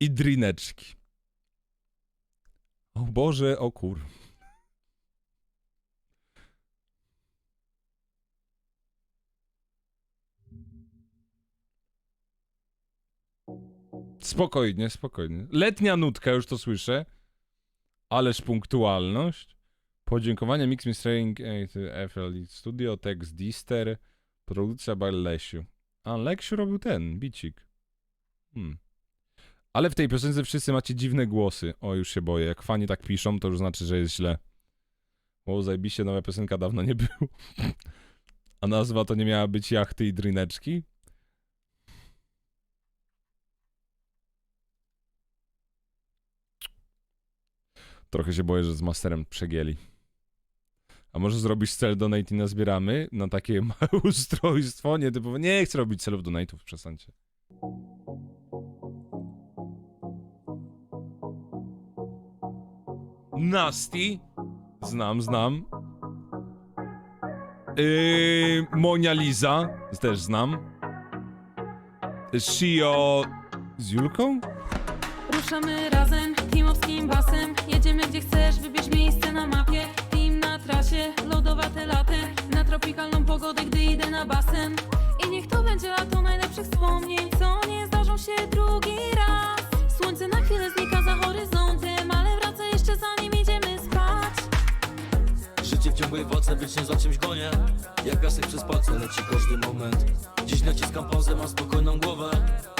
i drineczki. O Boże, o kur... Spokojnie, spokojnie. Letnia nutka, już to słyszę. Ależ punktualność. Podziękowania Mix Mastering FL Studio, tekst Dister, produkcja by Lesiu. A, Leksiu robił ten, bicik. Hmm. Ale w tej piosence wszyscy macie dziwne głosy. O, już się boję. Jak fani tak piszą, to już znaczy, że jest źle. Wow, zajebiście, nowa piosenka dawno nie było. A nazwa to nie miała być jachty i drineczki? Trochę się boję, że z masterem przegięli. A może zrobisz cel donate i nazbieramy na takie małe ustrojstwo? Nie, typowo, nie chcę robić celów donate'ów, przestańcie. Nasty. Znam, znam. Yy, Monia Lisa. Też znam. Shio... Z Julką? Ruszamy razem, teamowskim basem Jedziemy gdzie chcesz, wybierz miejsce na mapie Team na trasie, lodowate laty Na tropikalną pogodę, gdy idę na basen I niech to będzie lato najlepszych wspomnień Co nie zdarzą się Życie w ciągłej walce, wiecznie za czymś gonię. Jak piasek przez palce leci każdy moment. Dziś naciskam pauzę, mam spokojną głowę.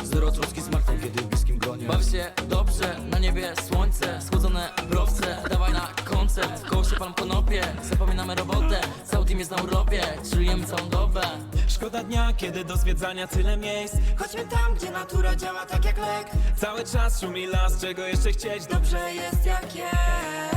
Zero troski smartfon, kiedy w bliskim gronie Baw się dobrze, na niebie słońce. Schłodzone browce, dawaj na koncert. Koło się pan konopie, zapominamy robotę. Cały team jest na urlopie, chillujemy całą dobę. Szkoda dnia, kiedy do zwiedzania tyle miejsc. Chodźmy tam, gdzie natura działa tak jak lek. Cały czas szumi las, czego jeszcze chcieć. Dobrze jest jak jest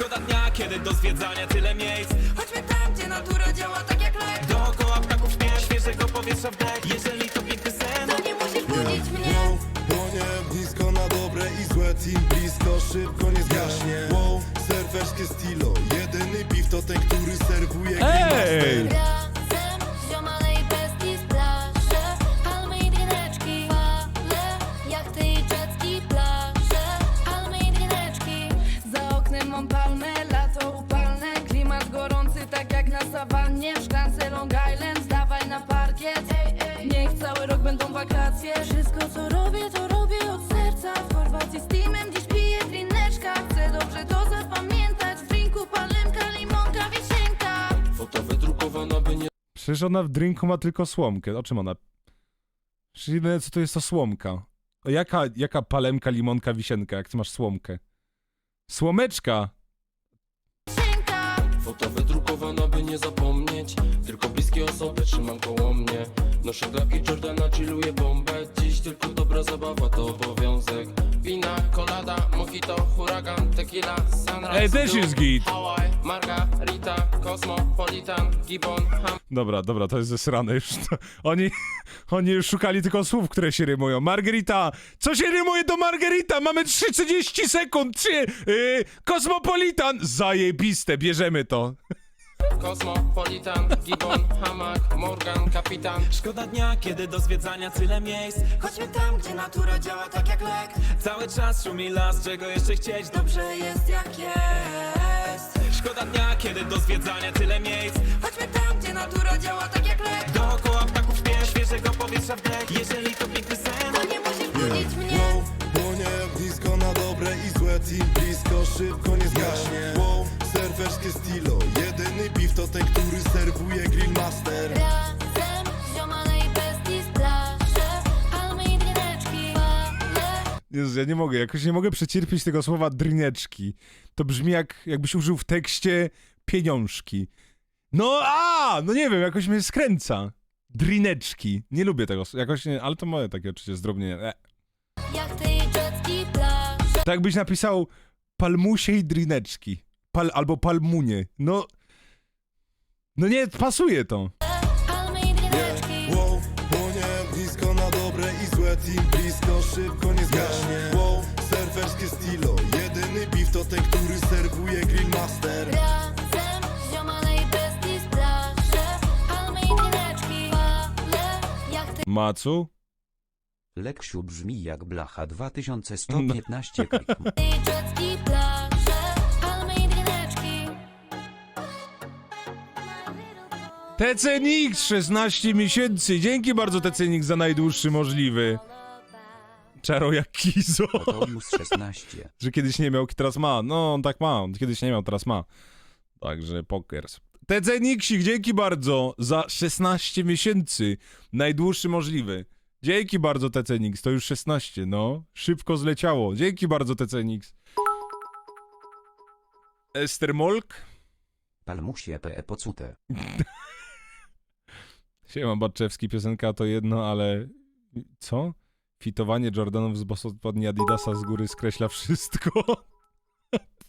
Szkoda dnia, kiedy do zwiedzania tyle miejsc. Chodźmy tam, gdzie natura działa tak jak lek. Dookoła ptaków śpiew, świeżego powietrza wdech Jeżeli to piękny sen. To nie musisz budzić mnie. Wow, płonie blisko na dobre i złe Team blisko, szybko nie zgaśnie. Wow, surferskie stilo Jedyny beef to ten, który serwuje Ej! W szklance Long Island, zdawaj na parkiet Niech cały rok będą wakacje Wszystko co robię, to robię od serca W Chorwacji z teamem dziś piję drineczka Chcę dobrze to zapamiętać W drinku palemka, limonka, wisienka Foto wydrukowana, by nie Przecież ona w drinku ma tylko słomkę. O czym ona? Przecież jedyne co to jest to słomka. O jaka, jaka palemka, limonka, wisienka, jak ty masz słomkę? Słomeczka! Wisienka Foto wydrukowana, by nie zapomnieć Tylko bliskie osoby trzymam koło mnie Noszę klapki Jordana, chilluję bombę Dziś tylko dobra zabawa, to obowiązek Wina, kolada, mojito, huragan, tequila, sunrise Ej, też jest git. Hawaii, margarita, cosmopolitan, gibbon, ham Dobra, dobra, to jest zesrane już. To, oni, oni już szukali tylko słów, które się rymują. Margarita! Co się rymuje do Margarita? Mamy 30 sekund! 3! Yy, Kosmopolitan! Zajebiste, bierzemy to. Cosmopolitan, gibbon, hamak, morgan, kapitan. Szkoda dnia, kiedy do zwiedzania tyle miejsc. Chodźmy tam, gdzie natura działa tak jak lek. Cały czas szumi las, czego jeszcze chcieć. Dobrze jest jak jest. Szkoda dnia, kiedy do zwiedzania tyle miejsc. Chodźmy tam, gdzie natura działa tak jak lek. Dookoła ptaków śpiew, świeżego powietrza wdech Jeżeli to piękny sen To nie musisz budzić mnie. Wow, płonie blisko na dobre i złe Team blisko, szybko nie zgaśnie. Wow, surferskie stilo Jedyny beef to ten, który serwuje Grillmaster Razem, ziomalej peski z plaży Palmy i drineczki Jezu, ja nie mogę, jakoś nie mogę przecierpieć tego słowa drineczki. To brzmi jak, jakbyś użył w tekście pieniążki. No a, no nie wiem, jakoś mnie skręca. Drineczki. Nie lubię tego, jakoś nie, ale to moje takie oczywiście zdrobnienie. E. jachty i plaże Tak jakbyś napisał palmusie i drineczki. Pal, albo palmunie. No, no nie, pasuje to. Wow, blisko na dobre i złe Team blisko, szybko nie zgaśnie Wow, surferskie stilo Jedyny beef to ten, który serwuje Grillmaster Razem, ziomalej peski z plaży Palmy i drineczki Fale, jachty Macu? Leksiu brzmi jak blacha 2115 klik. Tej jetski plaże, TCNX 16 miesięcy. Dzięki bardzo TCNX za najdłuższy możliwy. Czaro jak Kizo. Otorius 16. że kiedyś nie miał, teraz ma. No, on tak ma. On kiedyś nie miał, teraz ma. Także pokers. TCNXik, dzięki bardzo za 16 miesięcy. Najdłuższy możliwy. Dzięki bardzo TCNX, to już 16, no. Szybko zleciało. Dzięki bardzo TCNX. Ester Molk. Palmusie PE pocute. Siema Baczewski, piosenka to jedno, ale... Co? Fitowanie Jordanów z bosospodni Adidasa z góry skreśla wszystko.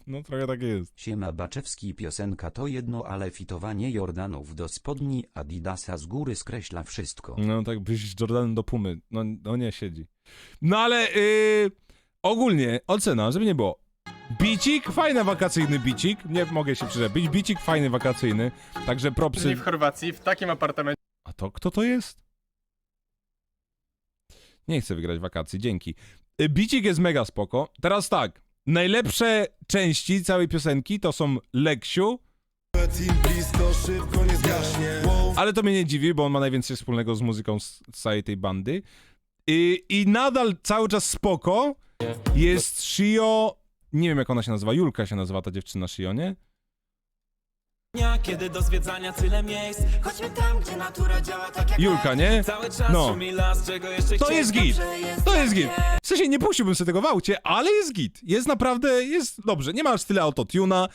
No trochę tak jest. Siema Baczewski piosenka to jedno ale fitowanie Jordanów do spodni Adidasa z góry skreśla wszystko. No tak byś z Jordanem do Pumy. No, no nie siedzi. No ale yy, ogólnie ocena, żeby nie było. Bicik, fajny wakacyjny bicik. Nie mogę się przyczepić. Bicik fajny wakacyjny. Także propsy. Nie w Chorwacji, w takim apartamencie. A to kto to jest? Nie chcę wygrać wakacji, dzięki. Bicik jest mega spoko. Teraz tak. Najlepsze części całej piosenki to są Leksiu, szybko wow. ale to mnie nie dziwi, bo on ma najwięcej wspólnego z muzyką z całej tej bandy. I, I nadal cały czas spoko jest Shio, nie wiem jak ona się nazywa, Julka się nazywa ta dziewczyna Shio, nie? Dnia, Kiedy do zwiedzania tyle miejsc Chodźmy tam, gdzie natura działa tak jak Julka, nie? Cały czas No. szumi las, czego jeszcze To chcieć jest git, Dobrze jest to jest jak git. W sensie nie puściłbym sobie tego w aucie, ale jest git. Jest naprawdę, jest dobrze. Nie ma aż tyle autotuna,